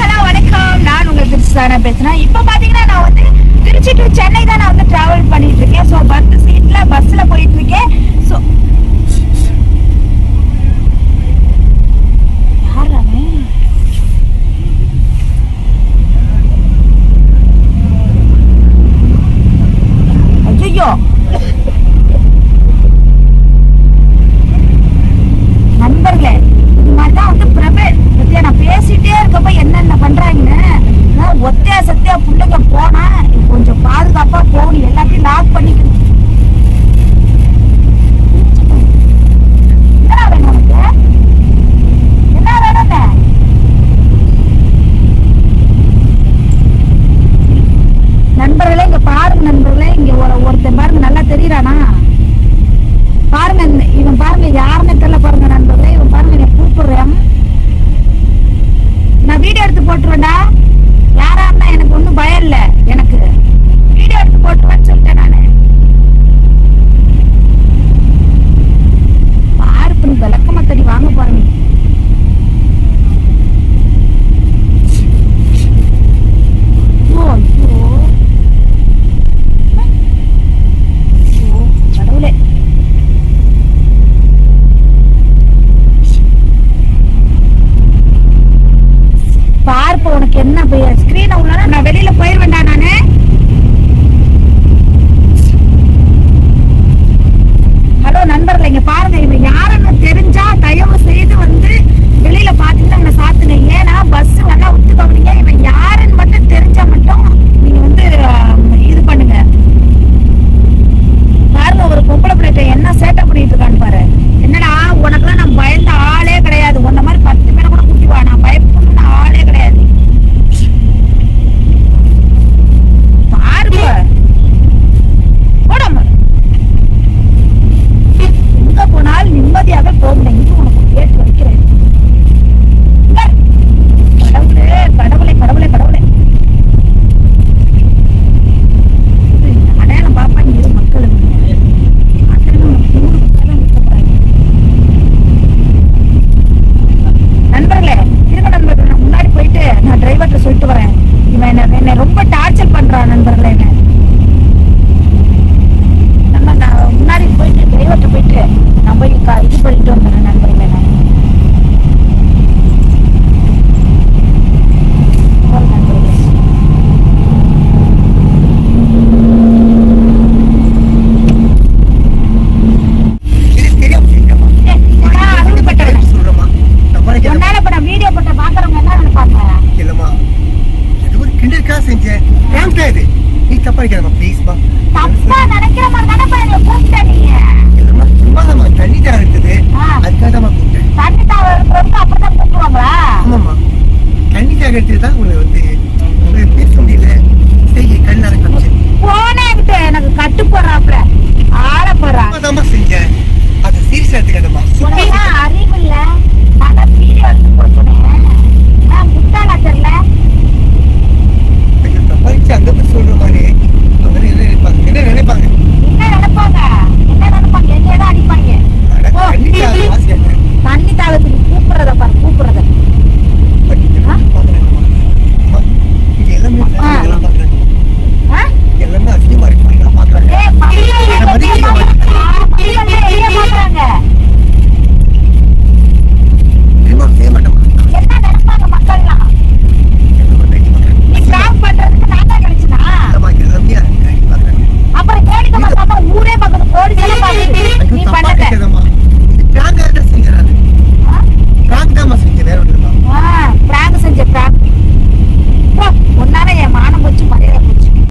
Hello வணக்கம். நான் உங்கள் திருச்சானா பேசுறேன். இப்போ பாத்தீங்கன்னா நான் வந்து திருச்சி டு சென்னை தான் நான் வந்து டிராவல் பண்ணிட்டு இருக்கேன். ஸோ பஸ் சீட்ல பஸ்ல போயிட்டு இருக்கேன். Одна боязнь. வாழ்க்கை இது நீ தப்பா நினைக்கிறமா ப்ளீஸ் பா தப்பா நினைக்கிற மாதிரி தானே அப்படிதான் கூப்பிடுவாங்களா? ஆமாம்மா. தண்ணி தான் எடுத்து தான் உங்களை வந்து உங்களுக்கு பேச முடியல. சரி கண்ணு கட்டு போடுறாப்புல